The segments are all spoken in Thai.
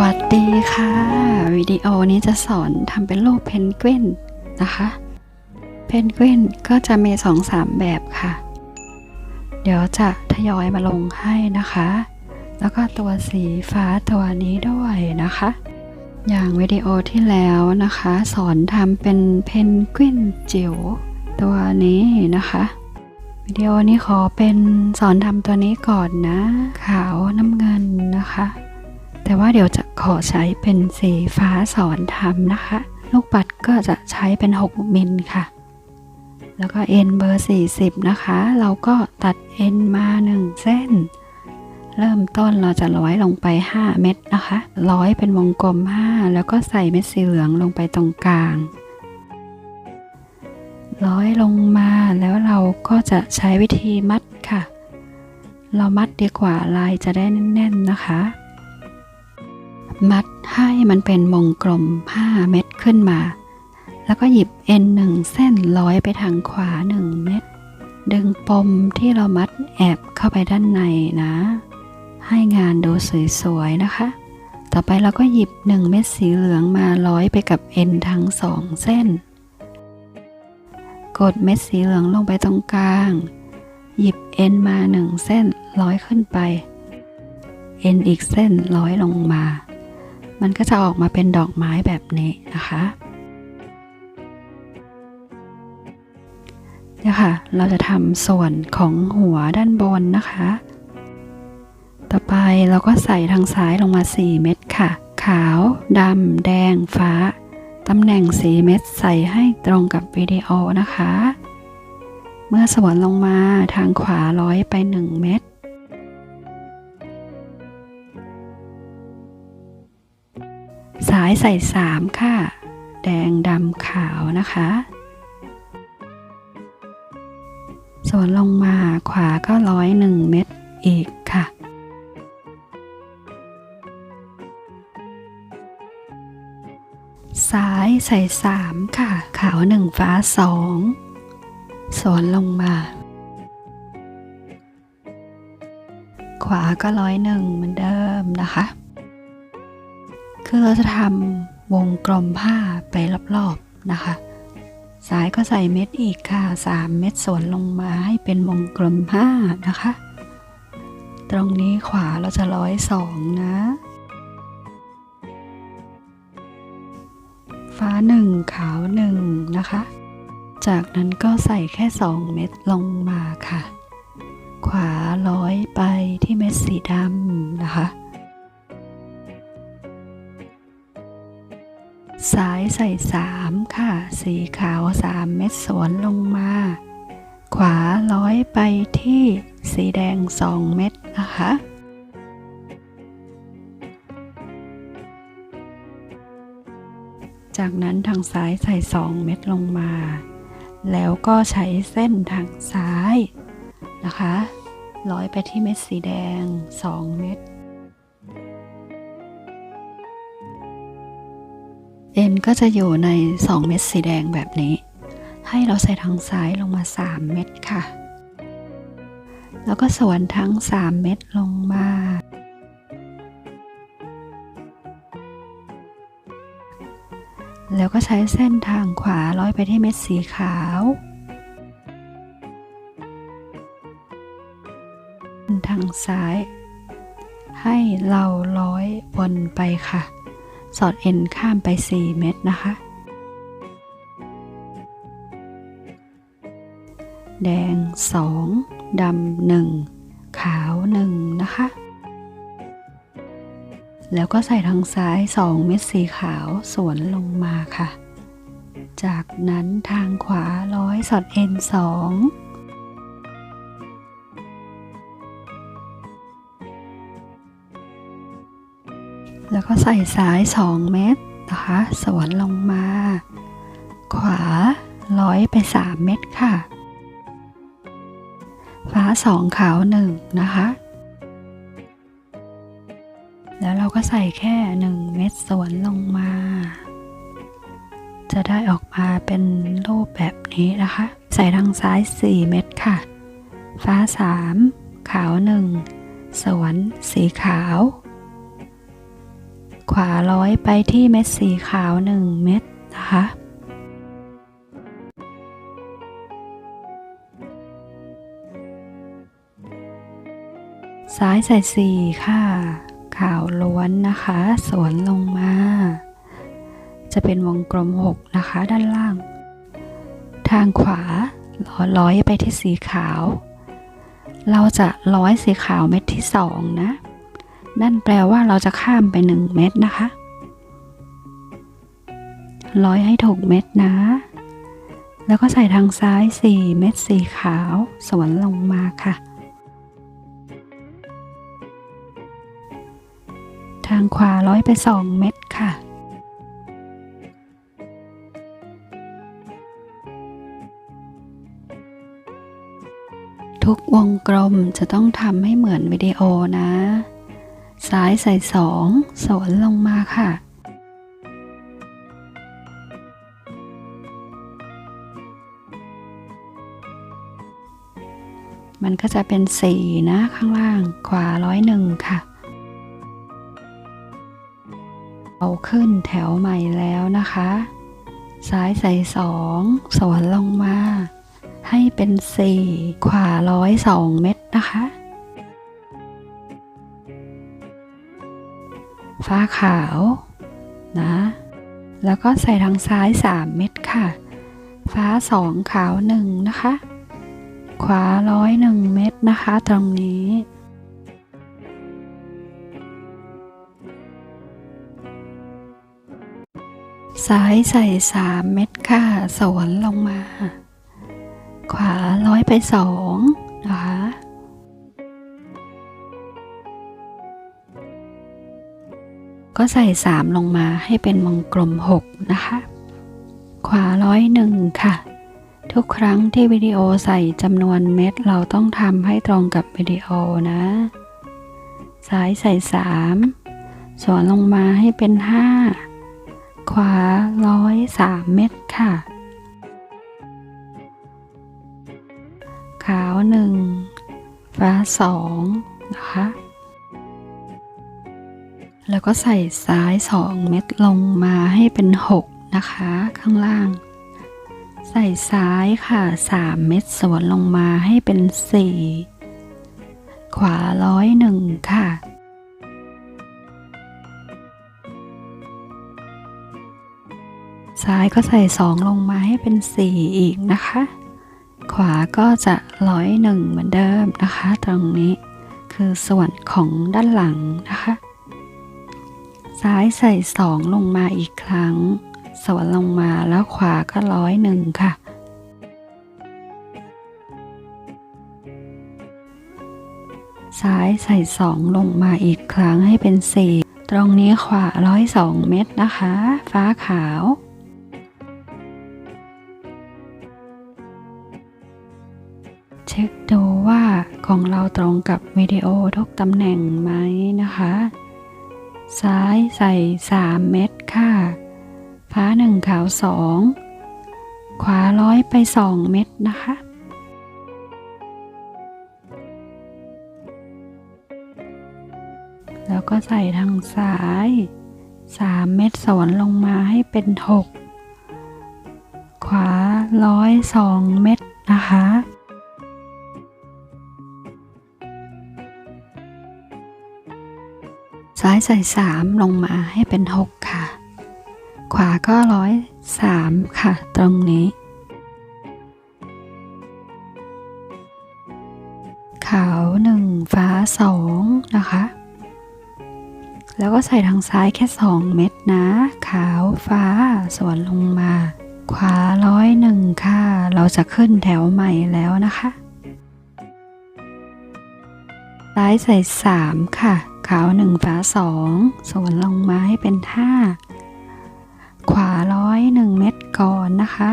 วัสดีค่ะ วิดีโอนี้จะสอนทำเป็นรูปเพนกวินนะคะ เพนกวินก็จะมีสองสามแบบค่ะ เดี๋ยวจะทยอยมาลงให้นะคะ แล้วก็ตัวสีฟ้าตัวนี้ด้วยนะคะ อย่างวิดีโอที่แล้วนะคะ สอนทำเป็นเพนกวินจิ๋วตัวนี้นะคะ วิดีโอนี้ขอเป็นสอนทำตัวนี้ก่อนนะ ขาวน้ำเงิน แต่ว่าเดี๋ยวจะขอใช้เป็นสีฟ้าสอนทำนะคะ ลูกปัดก็จะใช้เป็น 6 มิลค่ะ แล้วก็เอ็นเบอร์ 40 นะคะ เราก็ตัดเอ็นมา 1 เส้น เริ่มต้นเราจะร้อยลงไป 5 เม็ดนะคะ ร้อยเป็นวงกลม 5 แล้วก็ใส่เม็ดสีเหลืองลงไปตรงกลางร้อยลงมาแล้วเราก็จะใช้วิธีมัดค่ะ เรามัดดีกว่าลายจะได้แน่นๆนะคะ มัดให้มันเป็นวงกลม 5 เม็ดขึ้นมา แล้วก็หยิบเอ็นหนึ่งเส้นร้อยไปทางขวา 1 เม็ด ดึงปมที่เรามัดแอบเข้าไปด้านในนะ ให้งานดูสวยๆนะคะ ต่อไปเราก็หยิบ 1 เม็ดสีเหลืองมาร้อยไปกับเอ็นทั้งสองเส้น กดเม็ดสีเหลืองลงไปตรงกลาง หยิบเอ็นมา 1 เส้นร้อยขึ้นไป เอ็นอีกเส้นร้อยลงมา มันก็จะออกมาเป็นดอกไม้แบบนี้นะคะ เนี่ยค่ะ เราจะทำส่วนของหัวด้านบนนะคะ ต่อไปเราก็ใส่ทางซ้ายลงมา 4 เม็ดค่ะ ขาว ดำ แดง ฟ้า ตำแหน่งสีเม็ดใส่ให้ตรงกับวิดีโอนะคะ เมื่อสวนลงมาทางขวาร้อยไป 1 เม็ดายใส่สามค่ะ แดงดำขาวนะคะ ส่วนลงมาขวาก็ร้อยหนึ่งเม็ดอีกค่ะ ซ้ายใส่สามค่ะ ขาวหนึ่งฟ้าสองสวนลงมา ขวาก็ร้อยหนึ่งเหมือนเดิมนะคะ คือเราจะทำวงกลมผ้าไปรอบๆนะคะซ้ายก็ใส่เม็ดอีกค่ะ 3 เม็ดสวนลงมาให้เป็นวงกลมผ้านะคะ ตรงนี้ขวาเราจะร้อยสองนะ ฟ้าหนึ่งขาวหนึ่งนะคะ จากนั้นก็ใส่แค่ 2 เม็ดลงมาค่ะ ขวาร้อยไปที่เม็ดสีดำนะคะ ซ้ายใส่สามค่ะ สีขาวสามเม็ดสวนลงมา ขวาร้อยไปที่สีแดงสองเม็ดนะคะจากนั้นทางซ้ายใส่สองเม็ดลงมา แล้วก็ใช้เส้นทางซ้ายนะคะ ร้อยไปที่เม็ดสีแดงสองเม็ด ก็จะอยู่ใน 2 เม็ดสีแดงแบบนี้ ให้เราใส่ทางซ้ายลงมา 3 เม็ดค่ะ แล้วก็สวนทั้ง 3 เม็ดลงมา แล้วก็ใช้เส้นทางขวาร้อยไปที่เม็ดสีขาวทางซ้าย ให้เราร้อยวนไปค่ะ สอดเอ็นข้ามไป 4 เม็ดนะคะ แดง 2ดำ1ขาว 1 นะคะ แล้วก็ใส่ทางซ้าย 2 เม็ดสีขาวสวนลงมาค่ะ จากนั้นทางขวาร้อยสอดเอ็น2 แล้วก็ใส่ซ้าย 2 เม็ดนะคะ สวนลงมา ขวาร้อยไป 3 เม็ดค่ะ ฟ้า 2 ขาว 1 นะคะ แล้วเราก็ใส่แค่ 1 เม็ดสวนลงมา จะได้ออกมาเป็นรูปแบบนี้นะคะ ใส่ทางซ้าย 4 เม็ดค่ะ ฟ้า 3 ขาว 1 สวนสีขาว ววาร้อยไปที่เม็ดสีขาวหนึ่งเม็ดนะคะ ซ้ายใส่สี่ค่ะ ขาวล้วนนะคะ สวนลงมา จะเป็นวงกลมหกนะคะ ด้านล่าง ทางขวาร้อยไปที่สีขาว เราจะร้อยสีขาวเม็ดที่สองนะ นั่นแปลว่าเราจะข้ามไปหนึ่งเม็ดนะคะ ร้อยให้ถูกเม็ดนะ แล้วก็ใส่ทางซ้าย 4 เม็ดสีขาว สวนลงมาค่ะ ทางขวาร้อยไป 2 เม็ดค่ะทุกวงกลมจะต้องทำให้เหมือนวิดีโอนะ ซ้ายใส่สองสวนลงมาค่ะ มันก็จะเป็นสี่นะข้างล่างขวาร้อยหนึ่งค่ะเอาขึ้นแถวใหม่แล้วนะคะ ซ้ายใส่สองสวนลงมา ให้เป็นสี่ขวาร้อยสองเม็ดนะคะ ฟ้าขาวนะ แล้วก็ใส่ทางซ้าย 3 เม็ดค่ะ ฟ้า 2 ขาว 1 นะคะ ขวาร้อยหนึ่งเม็ดนะคะ ตรงนี้ซ้ายใส่ 3 เม็ดค่ะ สวนลงมา ขวาร้อยไป2นะ ใส่ 3 ลงมาให้เป็นวงกลม 6 นะคะ ขวาร้อยหนึ่งค่ะ ทุกครั้งที่วิดีโอใส่จำนวนเม็ดเราต้องทำให้ตรงกับวิดีโอนะ ซ้ายใส่ 3 สวนลงมาให้เป็น 5 ขวาร้อยสามเม็ดค่ะ ขาวหนึ่งฟ้าสองนะคะ แล้วก็ใส่ซ้าย 2 เม็ดลงมาให้เป็น 6 นะคะ ข้างล่าง ใส่ซ้ายค่ะ 3 เม็ดสวนลงมาให้เป็น 4 ขวาร้อยหนึ่งค่ะ ซ้ายก็ใส่ 2 ลงมาให้เป็น 4 อีกนะคะ ขวาก็จะร้อยหนึ่งเหมือนเดิมนะคะ ตรงนี้คือส่วนของด้านหลังนะคะ ซ้ายใส่สองลงมาอีกครั้ง สวนลงมาแล้วขวาก็ร้อยหนึ่งค่ะ ซ้ายใส่สองลงมาอีกครั้งให้เป็นสี่ตรงนี้ขวาร้อยสองเม็ดนะคะ ฟ้าขาวเช็คดูว่าของเราตรงกับวิดีโอทุกตำแหน่งไหมนะคะ ซ้ายใส่3เม็ดค่ะฟ้า1ขาว2ขวาร้อยไป2เม็ดนะคะแล้วก็ใส่ทางซ้าย 3 เม็ดสวนลงมาให้เป็น 6 ขวาร้อยสองเม็ดนะคะ ซ้ายใส่สามลงมาให้เป็นหกค่ะ ขวาก็ร้อยสามค่ะ ตรงนี้ ขาวหนึ่งฟ้าสองนะคะ แล้วก็ใส่ทางซ้ายแค่สองเม็ดนะ ขาวฟ้าสวนลงมา ขวาร้อยหนึ่งค่ะ เราจะขึ้นแถวใหม่แล้วนะคะ ซ้ายใส่สามค่ะ ขาวหนึ่งฟ้าสองส่วนลงมาให้เป็นห้าขวาร้อยหนึ่งเม็ดก่อนนะคะ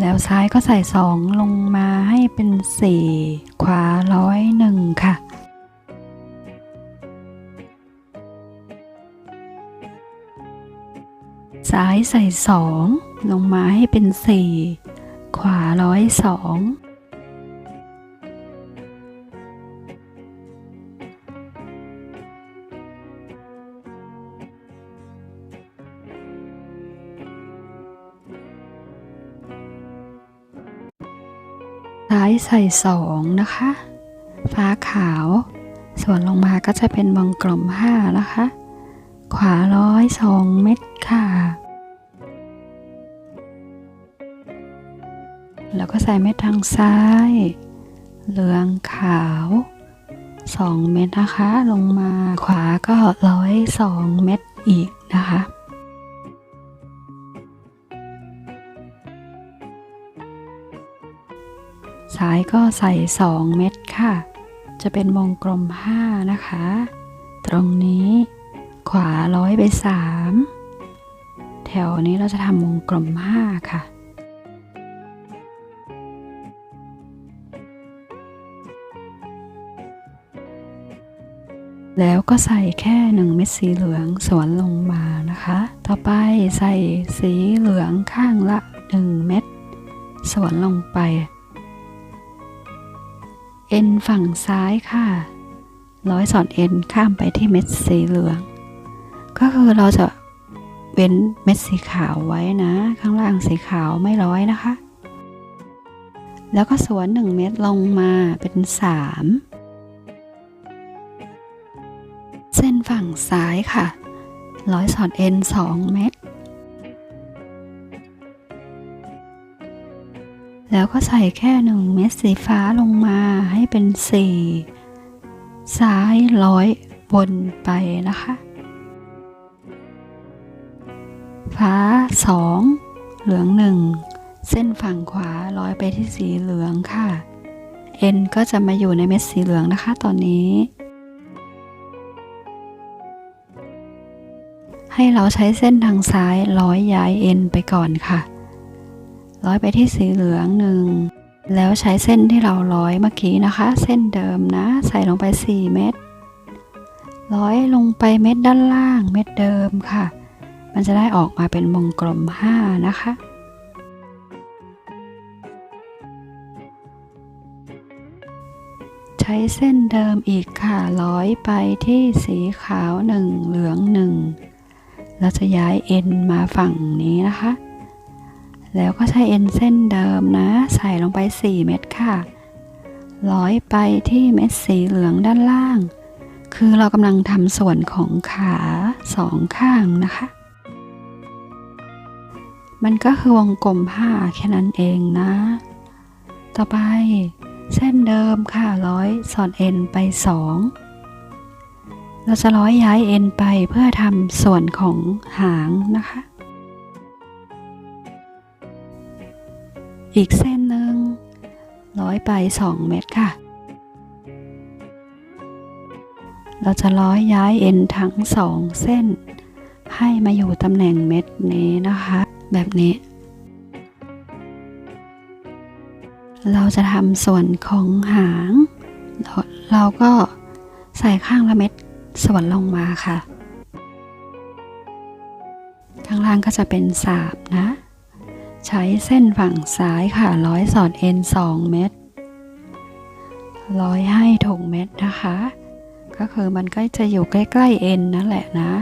แล้วซ้ายก็ใส่สองลงมาให้เป็นสี่ขวาร้อยหนึ่งค่ะซ้ายใส่สองลงมาให้เป็นสี่ขวาร้อยสอง ซ้ายใส่สองนะคะ ฟ้าขาว ส่วนลงมาก็จะเป็นวงกลมห้านะคะ ขวาร้อยสองเม็ดค่ะ แล้วก็ใส่เม็ดทางซ้าย เหลืองขาวสองเม็ดนะคะ ลงมาขวาก็ร้อยสองเม็ดอีกนะคะ ซ้ายก็ใส่ 2 เม็ดค่ะ จะเป็นวงกลม 5 นะคะ ตรงนี้ขวาร้อยไป 3 แถวนี้เราจะทำวงกลม 5 ค่ะแล้วก็ใส่แค่1เม็ดสีเหลืองสวนลงมานะคะ ต่อไปใส่สีเหลืองข้างละ 1 เม็ดสวนลงไป เอ็นฝั่งซ้ายค่ะ ร้อยสอดเอ็นข้ามไปที่เม็ดสีเหลือง ก็คือเราจะเว้นเม็ดสีขาวไว้นะ ข้างล่างสีขาวไม่ร้อยนะคะ แล้วก็สวนหนึ่งเม็ดลงมาเป็นสามเส้นฝั่งซ้ายค่ะ ร้อยสอดเอ็นสองเม็ด แล้วก็ใส่แค่หนึ่งเม็ดสีฟ้าลงมาให้เป็นสีซ้ายร้อยบนไปนะคะ ฟ้าสองเหลืองหนึ่งเส้นฝั่งขวาร้อยไปที่สีเหลืองค่ะ เอ็นก็จะมาอยู่ในเม็ดสีเหลืองนะคะตอนนี้ ให้เราใช้เส้นทางซ้ายร้อยย้ายเอ็นไปก่อนค่ะ ร้อยไปที่สีเหลืองหนึ่งแล้วใช้เส้นที่เราร้อยเมื่อกี้นะคะ เส้นเดิมนะ ใส่ลงไป 4 เม็ดร้อยลงไปเม็ดด้านล่างเม็ดเดิมค่ะ มันจะได้ออกมาเป็นวงกลม 5 นะคะ ใช้เส้นเดิมอีกค่ะ ร้อยไปที่สีขาวหนึ่งเหลืองหนึ่งเราจะย้ายเอ็นมาฝั่งนี้นะคะ แล้วก็ใช้เอ็นเส้นเดิมนะ ใส่ลงไป 4 เม็ดค่ะ ร้อยไปที่เม็ดสีเหลืองด้านล่าง คือเรากำลังทำส่วนของขาสองข้างนะคะ มันก็คือวงกลมผ้าแค่นั้นเองนะ ต่อไปเส้นเดิมค่ะร้อยสอดเอ็นไป 2 เราจะร้อยย้ายเอ็นไปเพื่อทำส่วนของหางนะคะ อีกเส้นหนึ่งร้อยไป2เม็ดค่ะ เราจะร้อยย้ายเอ็นทั้งสองเส้น ให้มาอยู่ตำแหน่งเม็ดนี้นะคะ แบบนี้ เราจะทำส่วนของหาง เราเราก็ใส่ข้างละเม็ดส่วนลงมาค่ะ ข้างล่างก็จะเป็นสาบนะ ใช้เส้นฝั่งซ้ายค่ะ ร้อยสอดเอ็นสองเม็ด ร้อยให้ถูกเม็ดนะคะ ก็คือมันก็จะอยู่ใกล้ๆเอ็นนั่นแหละนะ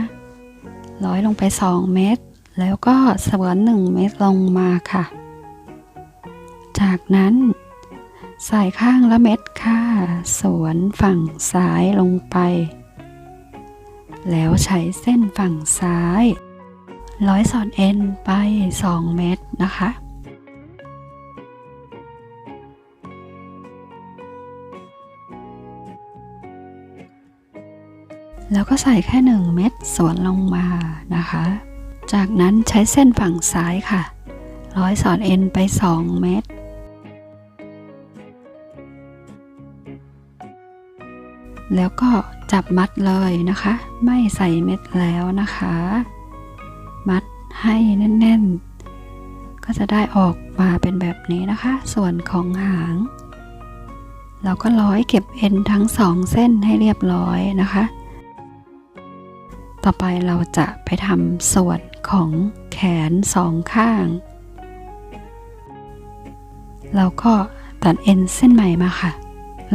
ร้อยลงไปสองเม็ด แล้วก็สวนหนึ่งเม็ดลงมาค่ะ จากนั้นใส่ข้างละเม็ดค่ะ สวนฝั่งซ้ายลงไป แล้วใช้เส้นฝั่งซ้าย ร้อยสอดเอ็นไป 2 เม็ดนะคะ แล้วก็ใส่แค่ 1 เม็ดสวนลงมานะคะ จากนั้นใช้เส้นฝั่งซ้ายค่ะ ร้อยสอดเอ็นไป 2 เม็ดแล้วก็จับมัดเลยนะคะ ไม่ใส่เม็ดแล้วนะคะ มัดให้แน่น ๆ ก็จะได้ออกมาเป็นแบบนี้นะคะ ส่วนของหาง เราก็ร้อยเก็บเอ็นทั้งสองเส้นให้เรียบร้อยนะคะ ต่อไปเราจะไปทำส่วนของแขนสองข้าง เราก็ตัดเอ็นเส้นใหม่มาค่ะ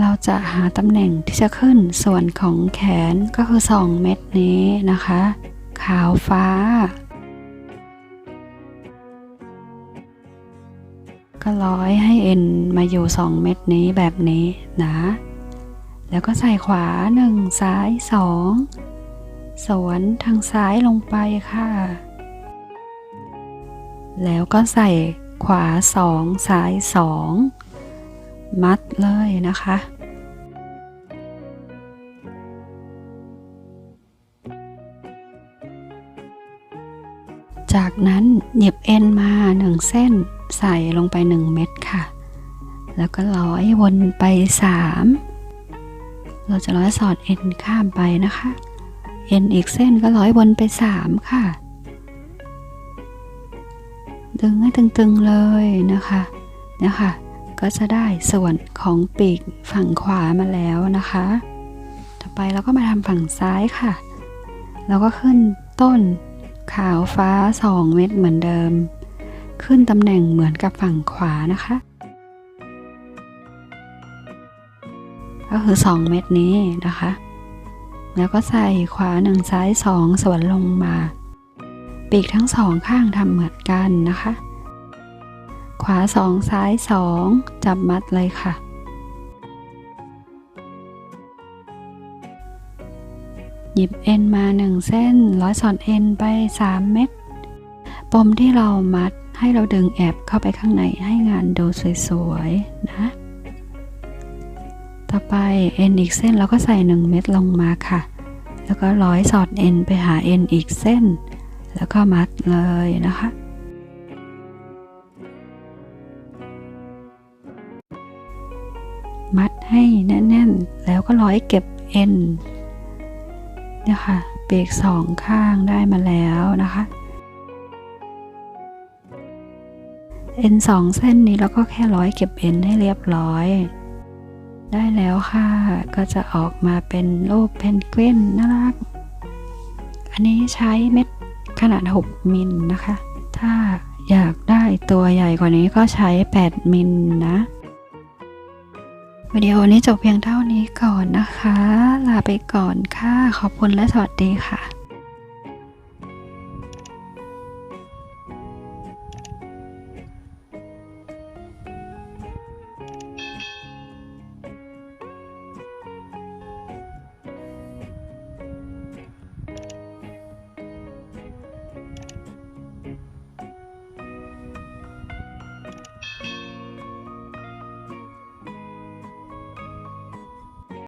เราจะหาตำแหน่งที่จะขึ้นส่วนของแขนก็คือ 2 เม็ดนี้นะคะ ขาวฟ้า ก็ร้อยให้เอ็นมาอยู่ 2 เม็ดนี้แบบนี้นะ แล้วก็ใส่ขวา 1 ซ้าย 2 สวนทางซ้ายลงไปค่ะ แล้วก็ใส่ขวา 2 ซ้าย 2 มัดเลยนะคะจากนั้นหยิบเอ็นมาหนึ่งเส้น ใส่ลงไปหนึ่งเม็ดค่ะ แล้วก็ร้อยวนไปสามเราจะร้อยสอดเอ็นข้ามไปนะคะ เอ็นอีกเส้นก็ร้อยวนไปสามค่ะ ดึงให้ตึงๆเลยนะคะเนี่ยค่ะ ก็จะได้ส่วนของปีกฝั่งขวามาแล้วนะคะ ต่อไปเราก็มาทำฝั่งซ้ายค่ะแล้วก็ขึ้นต้นขาวฟ้า 2 เม็ดเหมือนเดิม ขึ้นตำแหน่งเหมือนกับฝั่งขวานะคะ ก็คือ 2 เม็ดนี้นะคะ แล้วก็ใส่ขวาหนึ่งซ้ายสองสวนลงมา ปีกทั้งสองข้างทำเหมือนกันนะคะ ขวาสองซ้ายสองจับมัดเลยค่ะหยิบเอ็นมาหนึ่งเส้น ร้อยสอดเอ็นไป 3 เม็ด ปมที่เรามัด ให้เราดึงแอบเข้าไปข้างในให้งานดูสวยๆนะ ต่อไปเอ็นอีกเส้นเราก็ใส่ 1 เม็ดลงมาค่ะ แล้วก็ร้อยสอดเอ็นไปหาเอ็นอีกเส้น แล้วก็มัดเลยนะคะมัดให้แน่นๆ แล้วก็ร้อยเก็บเอ็นเนี่ยค่ะปีกสองข้างได้มาแล้วนะคะ เอ็นสองเส้นนี้แล้วก็แค่ร้อยเก็บเอ็นให้เรียบร้อย ได้แล้วค่ะ ก็จะออกมาเป็นรูปเพนกวินน่ารัก อันนี้ใช้เม็ดขนาด 6 มิลนะคะ ถ้าอยากได้ตัวใหญ่กว่านี้ก็ใช้ 8 มิลนะวิดีโอนี้จบเพียงเท่านี้ก่อนนะคะ ลาไปก่อนค่ะ ขอบคุณและสวัสดีค่ะ